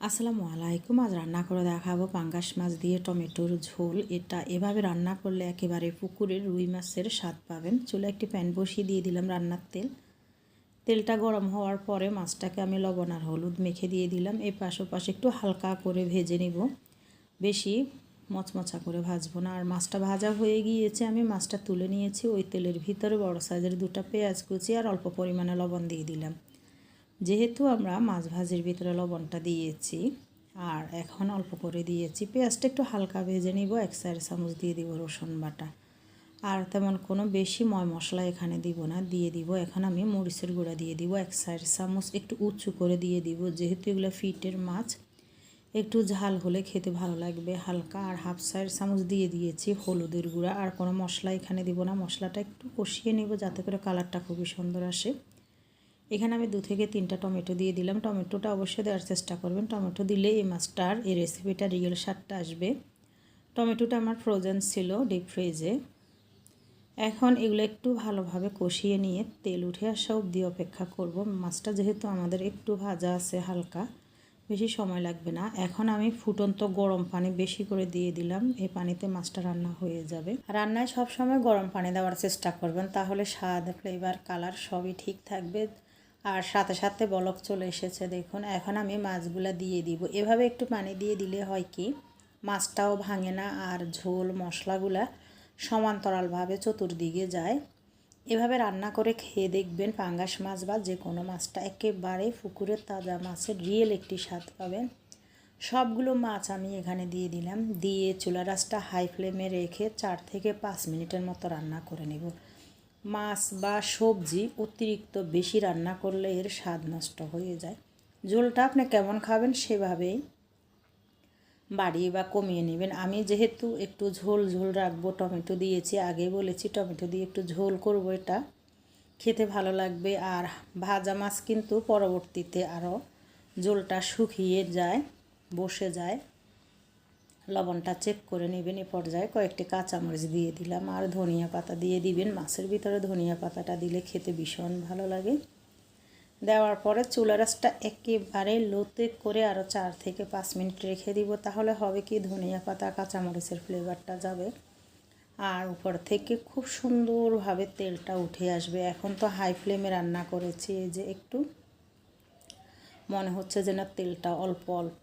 আসসালামু আলাইকুম, আজ রান্না করে দেখাবো পাঙ্গাস মাছ দিয়ে টমেটোর ঝোল। এটা এভাবে রান্না করলে একেবারে পুকুরের রুই মাছের স্বাদ পাবেন। চুলে একটি প্যান বসিয়ে দিয়ে দিলাম রান্নার তেল। তেলটা গরম হওয়ার পরে মাছটাকে আমি লবণ আর হলুদ মেখে দিয়ে দিলাম। এই পাশে পাশে একটু হালকা করে ভেজে নিব। বেশি মচমচা করে ভাজবো না। আর মাছটা ভাজা হয়ে গিয়েছে, আমি মাছটা তুলে নিয়েছি। ওই তেলের ভিতরে বড় সাইজের দুটো পেঁয়াজ কুচি আর অল্প পরিমাণে লবণ দিয়ে দিলাম। যেহেতু আমরা মাছ ভাজির ভিতরে লবণটা দিয়েছি, আর এখন অল্প করে দিয়েছি, পেঁয়াজটা একটু হালকা ভেজে নিব, এক চার চামচ দিয়ে দিব রসুন বাটা। আর তেমন কোনো বেশি ময় মশলা এখানে দিব না, দিয়ে দিব। এখন আমি মরিচের গুঁড়া দিয়ে দিব, এক চার চামচ একটু উঁচু করে দিয়ে দিব, যেহেতু এগুলো ফিটের মাছ। একটু ঝাল হলে খেতে ভালো লাগবে, হালকা। আর হাফ সাইড চামচ দিয়ে দিয়েছি হলুদের গুঁড়া। আর কোনো মশলা এখানে দিব না, মশলাটা একটু কষিয়ে নেব, যাতে করে কালারটা খুবই সুন্দর আসে। এখানে আমি দু থেকে তিনটা টমেটো দিয়ে দিলাম। টমেটোটা অবশ্যই দেওয়ার চেষ্টা করবেন। টমেটো দিলে এই মাছটার, এই রেসিপিটা রিয়েল স্বাদটা আসবে। টমেটোটা আমার ফ্রোজেন ছিল ডিপ ফ্রিজে এখন এগুলো একটু ভালোভাবে কষিয়ে নিয়ে তেল উঠে আসা অবধি অপেক্ষা করব। মাছটা যেহেতু আমাদের একটু ভাজা আছে হালকা, বেশি সময় লাগবে না। এখন আমি ফুটন্ত গরম পানি বেশি করে দিয়ে দিলাম। এই পানিতে মাছটা রান্না হয়ে যাবে। রান্নায় সবসময় গরম পানি দেওয়ার চেষ্টা করবেন। তাহলে স্বাদ ফ্লেভার কালার সবই ঠিক থাকবে। আর সাথে সাথে বলক চলে এসেছে, দেখুন। এখন আমি মাছগুলো দিয়ে দিব। এভাবে একটু পানি দিয়ে দিলে হয় কি, মাছটাও ভাঙে না আর ঝোল, মশলাগুলা সমান্তরালভাবে চতুর্দিকে যায়। এভাবে রান্না করে খেয়ে দেখবেন পাঙ্গাস মাছ বা যে কোনো মাছটা একেবারে পুকুরের তাজা মাছের রিয়েল একটি স্বাদ পাবেন। সবগুলো মাছ আমি এখানে দিয়ে দিলাম। দিয়ে চুলা রাসটা হাই ফ্লেমে রেখে চার থেকে পাঁচ মিনিটের মতো রান্না করে নেব। মাছ বা সবজি অতিরিক্ত বেশি রান্না করলে এর স্বাদ নষ্ট হয়ে যায়। ঝোলটা আপনি কেমন খাবেন সেভাবেই বাড়িয়ে বা কমিয়ে নেবেন। আমি যেহেতু একটু ঝোল ঝোল রাখব, টমেটো দিয়েছি, আগে বলেছি টমেটো দিয়ে একটু ঝোল করব এটা। খেতে ভালো লাগবে আর ভাজা মাছ কিন্তু পরবর্তীতে আরও ঝোলটা শুকিয়ে যায়, বসে যায়। লবণটা চেক করে নেবেন এ পর্যায়ে। কয়েকটি কাঁচামরিচ দিয়ে দিলাম আর ধনিয়া পাতা দিয়ে দিবেন। মাছের ভিতরে ধনিয়া পাতাটা দিলে খেতে ভীষণ ভালো লাগে। দেওয়ার পরে চুলা রাসটা একেবারে লোতে করে আরও চার থেকে পাঁচ মিনিট রেখে দিব। তাহলে হবে কি, ধনিয়া পাতা, কাঁচামরিচের ফ্লেভারটা যাবে। আর উপর থেকে খুব সুন্দরভাবে তেলটা উঠে আসবে। এখন তো হাই ফ্লেমে রান্না করেছি, এই যে একটু। মনে হচ্ছে যে না তেলটা অল্প অল্প।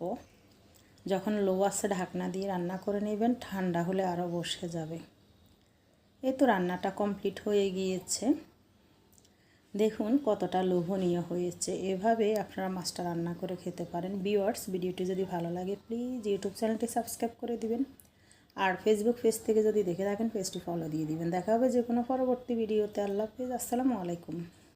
যখন লো আছে ঢাকনা দিয়ে রান্না করে নেবেন, ঠান্ডা হলে আরও বসে যাবে। এ তো রান্নাটা কমপ্লিট হয়ে গিয়েছে। দেখুন কতটা লোভনীয় হয়েছে। এভাবে আপনারা মাছটা রান্না করে খেতে পারেন। ভিওয়ার্স ভিডিওটি যদি ভালো লাগে, প্লিজ ইউটিউব চ্যানেলটি সাবস্ক্রাইব করে দিবেন। আর ফেসবুক পেজ থেকে যদি দেখে থাকেন পেজটি ফলো দিয়ে দিবেন। দেখা হবে যে কোনো পরবর্তী ভিডিওতে। আল্লাহ হাফিজ। আসসালামু আলাইকুম।